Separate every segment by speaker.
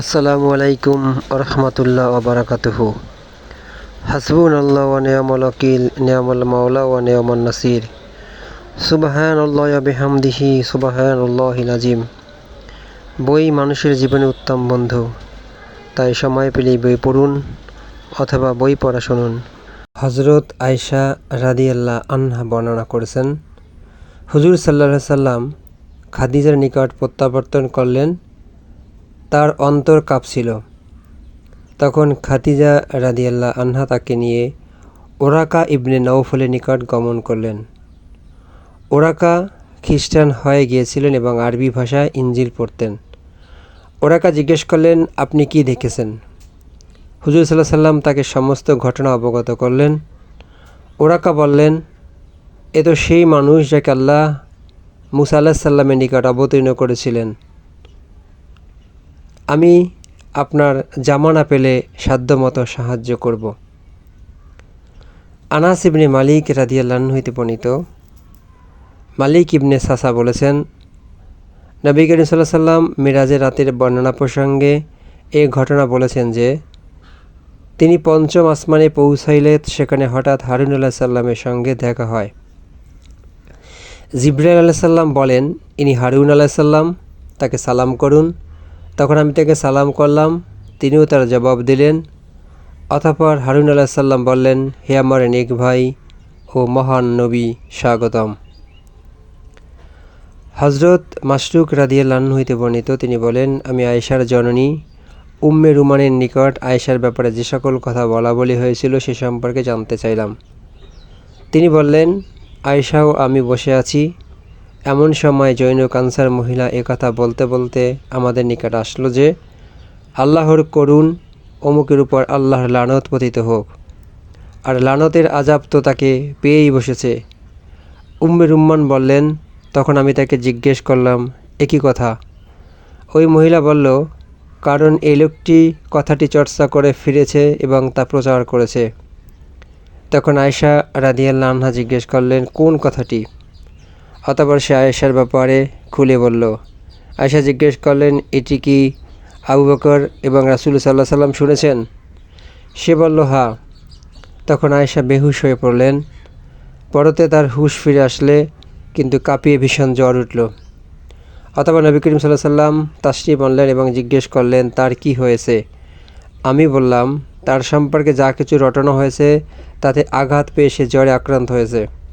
Speaker 1: আসসালামু আলাইকুম রহমতুল্লাহ ওবরাকাতুহ হাসবুন আল্লাহ নিয়ামল ওয়াকিল, নিয়ামল মাওলা ওয়া নিয়ামল নাসির। সুবাহান আল্লাহ বেহামদিহি সুবাহান আল্লাহিল আজিম বই মানুষের জীবনে উত্তম বন্ধু। তাই সময় পেলেই বই পড়ুন অথবা বই পড়া শুনুন। হজরত আয়সা রাদিয়াল্লাহ আনহা বর্ণনা করেছেন, হুজুর সাল্লাহ সাল্লাম খাদিজার নিকট প্রত্যাবর্তন করলেন তার অন্তর কাঁপছিল। তখন খাতিজা রাদিয়াল্লাহ আনহা তাকে নিয়ে ওরাকা ইবনে নৌফলের নিকট গমন করলেন। ওরাকা খ্রিস্টান হয়ে গিয়েছিলেন এবং আরবি ভাষায় ইঞ্জিল পড়তেন। ওরাকা জিজ্ঞেস করলেন, আপনি কি দেখেছেন? হুজুর সাল্লাহ সাল্লাম তাকে সমস্ত ঘটনা অবগত করলেন। ওরাকা বললেন, এ তো সেই মানুষ যাকে আল্লাহ মুসা আল্লাহ সাল্লামের নিকট অবতীর্ণ করেছিলেন। আমি আপনার জামানা পেলে সাধ্যমতো সাহায্য করব। আনাস ইবনে মালিক রাদিয়াল্লাহ হইতে বর্ণিত, মালিক ইবনে সাসা বলেছেন, নবী করিম সাল্লাহ সাল্লাম মিরাজের রাতের বর্ণনা প্রসঙ্গে এ ঘটনা বলেছেন যে, তিনি পঞ্চম আসমানে পৌঁছাইলে সেখানে হঠাৎ হারুন আল্লাহ সাল্লামের সঙ্গে দেখা হয়। জিব্রাইল আল্লাহ সাল্লাম বলেন, ইনি হারুন আল্লাহ সাল্লাম তাকে সালাম করুন তখন আমি তাকে সালাম করলাম। তিনিও তার জবাব দিলেন। অতঃপর হারুন আল্লাহ সাল্লাম বললেন, হে আমার নেক ভাই ও মহান নবী, স্বাগতম। হজরত মাসরুক রাদিয়াল্লাহ হইতে বর্ণিত, তিনি বলেন, আমি আয়েশার জননী। উম্মে রুমানের নিকট আয়েশার ব্যাপারে যে সকল কথা বলা বলি হয়েছিল, সে সম্পর্কে জানতে চাইলাম। তিনি বললেন, আয়েশাও আমি বসে আছি। এমন সময় জৈন কানসার মহিলা কথা বলতে বলতে আমাদের নিকট আসলো যে, আল্লাহর করুণ অমুকের উপর আল্লাহর লানত পতিত হোক। আর লানতের আজাব তো তাকে পেয়েই বসেছে। উম্মে রুম্মান বললেন, তখন আমি তাকে জিজ্ঞেস করলাম একই কথা? ওই মহিলা বলল, কারণ এই লোকটি কথাটি চর্চা করে ফিরেছে এবং তা প্রচার করেছে। তখন আয়সা রাদিয়াল্লা আনহা জিজ্ঞেস করলেন, কোন কথাটি? অতপর সে আয়েশার ব্যাপারে খুলে বলল। আয়েশা জিজ্ঞেস করলেন, এটি কি আবু বকর এবং রাসুল সাল্লাহ সাল্লাম শুনেছেন? সে বলল, হা। তখন আয়েশা বেহুশ হয়ে পড়লেন। পরতে তার হুশ ফিরে আসলে, কিন্তু কাঁপিয়ে ভীষণ জ্বর উঠল। অথবা নবী করিম সাল্লাহ সাল্লাম তাসটি বললেন এবং জিজ্ঞেস করলেন, তার কি হয়েছে? আমি বললাম, তার সম্পর্কে যা কিছু রটানো হয়েছে, তাতে আঘাত পেয়ে সে জ্বরে আক্রান্ত হয়েছে।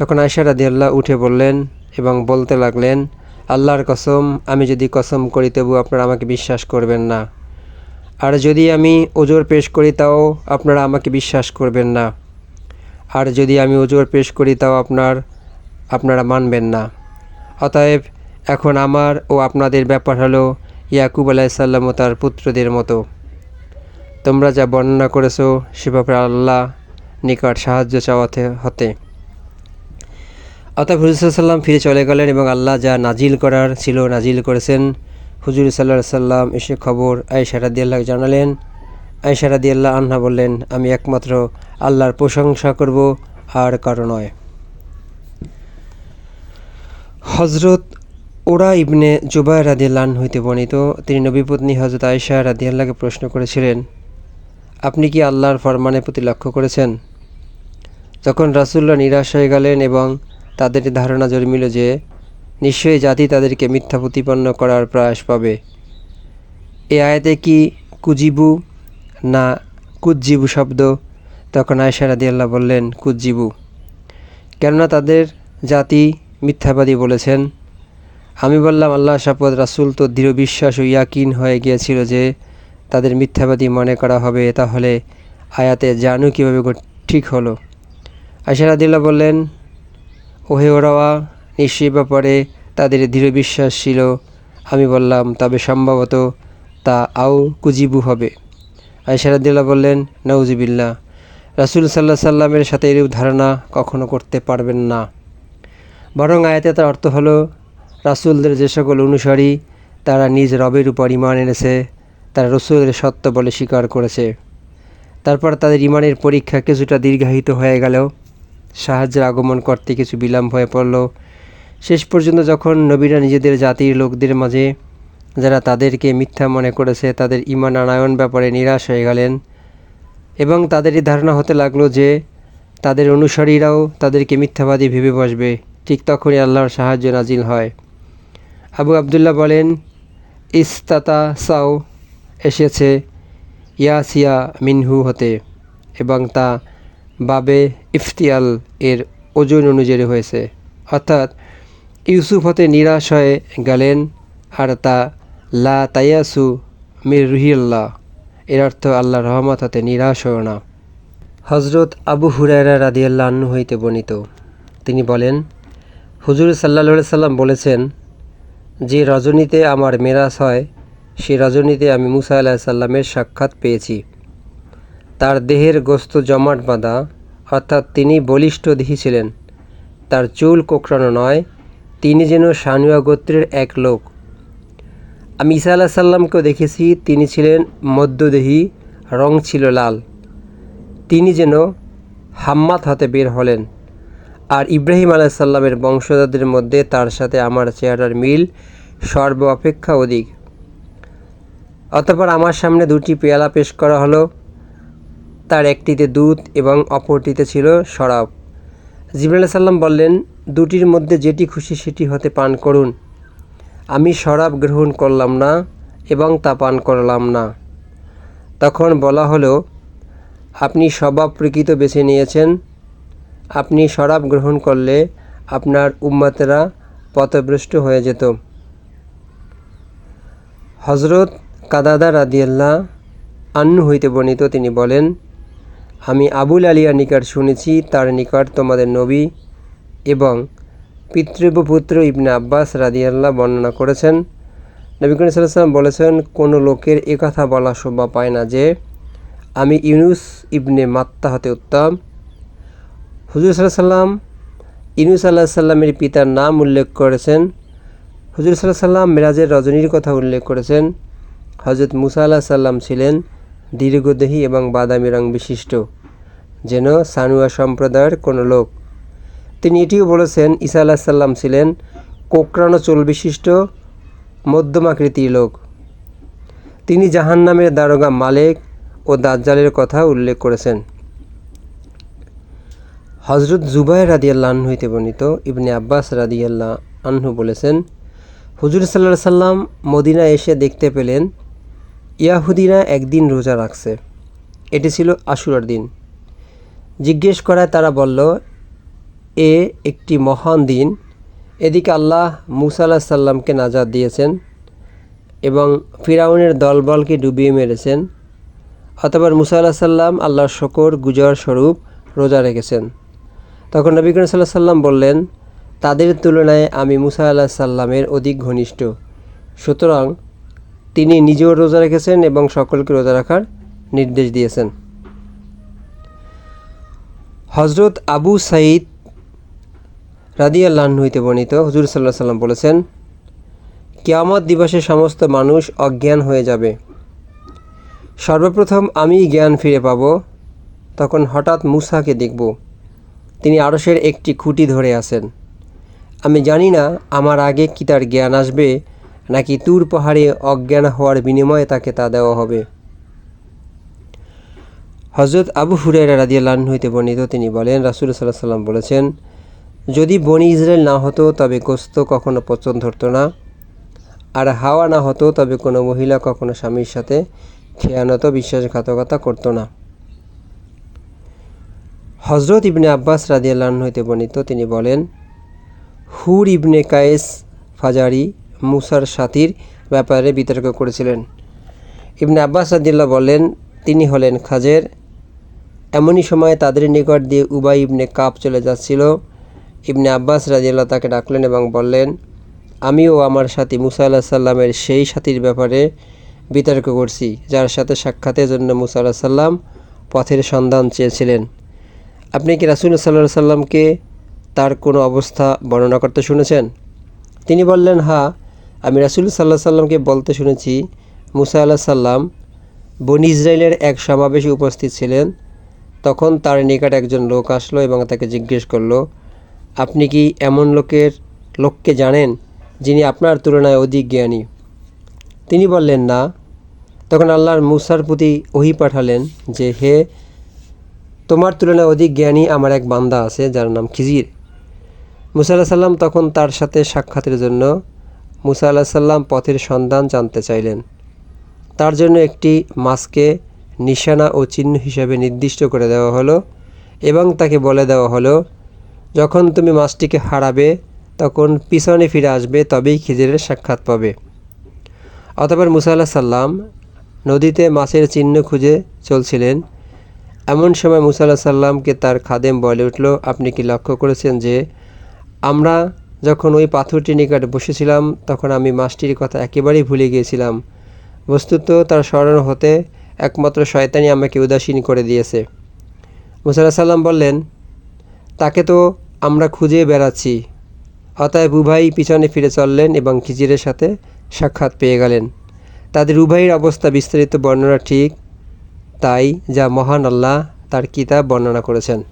Speaker 1: তখন আয়সা রাদিয়াল্লাহ উঠে বললেন এবং বলতে লাগলেন, আল্লাহর কসম, আমি যদি কসম করি তবু আপনারা আমাকে বিশ্বাস করবেন না। আর যদি আমি ওজোর পেশ করি তাও আপনারা আমাকে বিশ্বাস করবেন না। আর যদি আমি ওজোর পেশ করি তাও আপনার, আপনারা মানবেন না। অতএব এখন আমার ও আপনাদের ব্যাপার হলো ইয়াকুব আলাইসাল্লাম ও তার পুত্রদের মতো। তোমরা যা বর্ণনা করেছ, সে ব্যাপারে আল্লাহ নিকট সাহায্য চাওয়াতে হতে। অতএব হুজুর সাল্লাম ফিরে চলে গেলেন এবং আল্লাহ যা নাজিল করার ছিল নাজিল করেছেন। হুজুর সাল্লাহ সাল্লাম এসে খবর আয়সা রাদিয়াল্লাহ জানালেন। আয়সা রাদিয়াল্লাহ আন্না বললেন, আমি একমাত্র আল্লাহর প্রশংসা করব, আর কারও নয়। হজরত ওরা ইবনে জুবাই রাদিয়াল্লাহন হইতে বর্ণিত, তিনি নবীপত্নী হজরত আয়সা রাদিয়াল্লাহকে প্রশ্ন করেছিলেন, আপনি কি আল্লাহর ফরমানের প্রতি লক্ষ্য করেছেন? যখন রাসুল্লাহ নিরাশ হয়ে গেলেন এবং তাদের ধারণা জন্মিল যে, নিশ্চয়ই জাতি তাদেরকে মিথ্যা প্রতিপন্ন করার প্রয়াস পাবে। এ আয়াতে কি কুজিবু না কুজ্জিবু শব্দ? তখন আয়সা রাদিয়াল্লাহ বললেন, কুজ্জিবু। কেননা তাদের জাতি মিথ্যাবাদী বলেছেন। আমি বললাম, আল্লাহ শাপদ রাসুল তো দৃঢ় বিশ্বাস ও ইয়াকিন হয়ে গিয়েছিল যে, তাদের মিথ্যাবাদী মনে করা হবে। তাহলে আয়াতে জানু কীভাবে ঠিক হলো? আয়সারাদিল্লা বললেন ওহে ওরাওয়া নিশ্চয়ই ব্যাপারে তাদের দৃঢ় বিশ্বাস ছিল। আমি বললাম, তবে সম্ভবত তা আও কুজিবু হবে। আয়সারাদিল্লা বললেন নৌজিবিল্লা রাসুল সাল্লাহ সাল্লামের সাথে এরূপ ধারণা কখনো করতে পারবেন না। বরং আয়াতে তার অর্থ হলো, রাসুলদের যে সকল অনুসারী তারা নিজ রবের উপর ইমান এনেছে, তারা রসুলের সত্য বলে স্বীকার করেছে। তারপর তাদের ইমানের পরীক্ষা কিছুটা দীর্ঘায়িত হয়ে গেলেও সাহায্যের আগমন করতে কিছু বিলম্ব হয়ে পড়ল। শেষ পর্যন্ত যখন নবীরা নিজেদের জাতির লোকদের মাঝে যারা তাদেরকে মিথ্যা মনে করেছে, তাদের ইমান আনায়ন ব্যাপারে নিরাশ হয়ে গেলেন এবং তাদেরই ধারণা হতে লাগল যে তাদের অনুসারীরাও তাদেরকে মিথ্যাবাদী ভেবে বসবে। ঠিক তখনই আল্লাহর সাহায্য নাজিল হয়। আবু আবদুল্লাহ বলেন ইস্তাতা সাও এসেছে ইয়াসিয়া মিনহু হতে এবং তা বাবে ইফতিয়াল এর ওজন অনুযায়ী হয়েছে। অর্থাৎ ইউসুফ হতে নিরাশ হয়ে গেলেন, আর তা লা তাইয়াসু মির রুহিল্লাহ এর অর্থ আল্লাহ রহমত হতে নিরাশ হও না। হজরত আবু হুরায়রা রাদিয়াল্লাহ আন্নু হইতে বর্ণিত। তিনি বলেন, হুজুর সাল্লা সাল্লাম বলেছেন, যে রজনীতে আমার মেরাজ হয়, সে রজনীতে আমি মুসা আলাহ সাল্লামের সাক্ষাৎ পেয়েছি। তার দেহের গোস্ত জমাট বাঁধা অর্থাৎ তিনি বলিষ্ঠ দেহি ছিলেন। তার চুল কোকড়ানো নয়, তিনি যেন সানুয়া গোত্রের এক লোক। আমি ঈসা আলাহ সাল্লামকেও দেখেছি, তিনি ছিলেন মধ্যদেহী, রং ছিল লাল। তিনি যেন হাম্মাত হাতে বের হলেন। আর ইব্রাহিম আলাহ সাল্লামের বংশধরদের মধ্যে তার সাথে আমার চেহারার মিল সর্ব অপেক্ষা অধিক। অতপর আমার সামনে দুটি পেয়ালা পেশ করা হলো। তার একটিতে দুধ এবং অপরটিতে ছিল শরাব জিবরাল সাল্লাম বললেন, দুটির মধ্যে যেটি খুশি সেটি হতে পান করুন। আমি শরাব গ্রহণ করলাম না এবং তা পান করলাম না। তখন বলা হলো, আপনি স্বভাব প্রকৃত বেছে নিয়েছেন। আপনি শরাব গ্রহণ করলে আপনার উম্মাতেরা পথভ্রষ্ট হয়ে যেত। হজরত কাদাদা রাদিয়াল্লাহ আন্নু হইতে বর্ণিত তিনি বলেন আমি আবুল আলিয়ার নিকট শুনেছি, তার নিকট তোমাদের নবী এবং পিতৃব্যপুত্র ইবনে আব্বাস রাদিয়াল্লাহ বর্ণনা করেছেন। নবী করিম সাল্লাম বলেছেন, কোনো লোকের এ কথা বলা শোভা পায় না যে, আমি ইউনুস ইবনে মাত্তা হতে উত্তম। হুজুর সাল্লাম ইনুস আল্লাহ সাল্লামের পিতার নাম উল্লেখ করেছেন। হুজুর সাল্লাহ সাল্লাম মেরাজের রজনীর কথা উল্লেখ করেছেন। হজরত মুসা আল্লাহ সাল্লাম ছিলেন দীর্ঘদেহী এবং বাদামি রং বিশিষ্ট, যেন সানুয়া সম্প্রদায়ের কোনো লোক। তিনি এটিও বলেছেন, ঈসা আল্লাহ সাল্লাম ছিলেন কোকরানো চুল বিশিষ্ট, মধ্যমাকৃতির লোক। তিনি জাহান্নামের দারোগা মালেক ও দাজ্জালের কথা উল্লেখ করেছেন। হজরত জুবাই রাদিয়াল্লাহ আনহু হইতে বর্ণিত ইবনে আব্বাস রাদিয়াল্লাহ আনহু বলেছেন, হুজুর সাল্লাহ সাল্লাম মদিনা এসে দেখতে পেলেন ইয়াহুদিরা একদিন রোজা রাখছে। এটি ছিল আশুরার দিন। জিজ্ঞেস করায় তারা বলল, এ একটি মহান দিন। এদিকে আল্লাহ মুসা আল্লাহ সাল্লামকে নাজাদ দিয়েছেন এবং ফিরাউনের দলবলকে ডুবিয়ে মেরেছেন। অথবা মুসা আল্লাহ সাল্লাম আল্লাহর শকর, গুজর স্বরূপ রোজা রেখেছেন। তখন নবী করিম সাল্লাহ সাল্লাম বললেন, তাদের তুলনায় আমি মুসা আল্লাহ সাল্লামের অধিক ঘনিষ্ঠ। সুতরাং তিনি নিজেও রোজা রেখেছেন এবং সকলকে রোজা রাখার নির্দেশ দিয়েছেন। হজরত আবু সাইদ রাদিয়াল্লাহ হইতে বর্ণিত, হুজুর সাল্লাহ সাল্লাম বলেছেন, কিয়ামত দিবসে সমস্ত মানুষ অজ্ঞান হয়ে যাবে। সর্বপ্রথম আমি জ্ঞান ফিরে পাব, তখন হঠাৎ মুসাকে দেখব। তিনি আরসের একটি খুঁটি ধরে আছেন। আমি জানি না আমার আগে কি তার জ্ঞান আসবে নাকি তুর পাহাড়ে অজ্ঞান হওয়ার বিনিময়ে তাকে তা দেওয়া হবে? হজরত আবু হুরাইরা রাদিয়াল্লাহ হইতে বর্ণিত তিনি বলেন, রাসুল সাল্লাহ সাল্লাম বলেছেন, যদি বনি ইসরায়েল না হতো, তবে গোস্ত কখনো পচন ধরতো না। আর হাওয়া না হতো, তবে কোনো মহিলা কখনো স্বামীর সাথে খেয়ানত বিশ্বাসঘাতকতা করতো না। হজরত ইবনে আব্বাস রাদিয়াল্লাহ হইতে বর্ণিত তিনি বলেন, হুর ইবনে কায়েস ফাজারি মুসার সাথীর ব্যাপারে বিতর্ক করেছিলেন। ইবনে আব্বাস রাদিল্লাহ বলেন, তিনি হলেন খাজের। এমনই সময় তাদের নিকট দিয়ে উবাই ইবনে কাপ চলে যাচ্ছিল। ইবনে আব্বাস রাজিয়াল্লাহ তাকে ডাকলেন এবং বললেন আমিও আমার সাথী মুসা আল্লাহ সাল্লামের সেই সাথীর ব্যাপারে বিতর্ক করছি, যার সাথে সাক্ষাতের জন্য মুসা আল্লাহ সাল্লাম পথের সন্ধান চেয়েছিলেন। আপনি কি রাসুল সাল্লাহ সাল্লামকে তার কোনো অবস্থা বর্ণনা করতে শুনেছেন? তিনি বললেন হ্যাঁ আমি রাসুল সাল্লাহ সাল্লামকে বলতে শুনেছি, মুসা আল্লাহ সাল্লাম বনি ইসরায়েলের এক সমাবেশে উপস্থিত ছিলেন। তখন তার নিকট একজন লোক আসলো এবং তাকে জিজ্ঞেস করল, আপনি কি এমন লোকের, লোককে জানেন যিনি আপনার তুলনায় অধিক জ্ঞানী? তিনি বললেন, না। তখন আল্লাহর মুসার প্রতি ওহি পাঠালেন যে, হে, তোমার তুলনায় অধিক জ্ঞানী আমার এক বান্দা আছে যার নাম খিজির। মুসা সাল্লাম তখন তার সাথে সাক্ষাতের জন্য মুসা আল্লাহ সাল্লাম পথের সন্ধান জানতে চাইলেন। তার জন্য একটি মাছকে নিশানা ও চিহ্ন হিসাবে নির্দিষ্ট করে দেওয়া হলো এবং তাকে বলে দেওয়া হলো, যখন তুমি মাছটিকে হারাবে, তখন পিছনে ফিরে আসবে, তবেই খিজিরের সাক্ষাৎ পাবে। অতপর মুসা আল্লাহ সাল্লাম নদীতে মাছের চিহ্ন খুঁজে চলছিলেন। এমন সময় মুসা আল্লাহ সাল্লামকে তার খাদেম বলে উঠল, আপনি কি লক্ষ্য করেছেন যে আমরা যখন ওই পাথরটির নিকট বসেছিলাম, তখন আমি মাছটির কথা একেবারেই ভুলে গিয়েছিলাম। বস্তুত তার স্মরণ হতে একমাত্র শয়তানি আমাকে উদাসীন করে দিয়েছে। মুসা আল্লাহ সাল্লাম বললেন, তাকে তো আমরা খুঁজে বেড়াচ্ছি। অতএব উভয়ই পিছনে ফিরে চললেন এবং খিজিরের সাথে সাক্ষাৎ পেয়ে গেলেন। তাদের উভয়ের অবস্থা বিস্তারিত বর্ণনা ঠিক তাই যা মহান আল্লাহ তার কিতাব বর্ণনা করেছেন।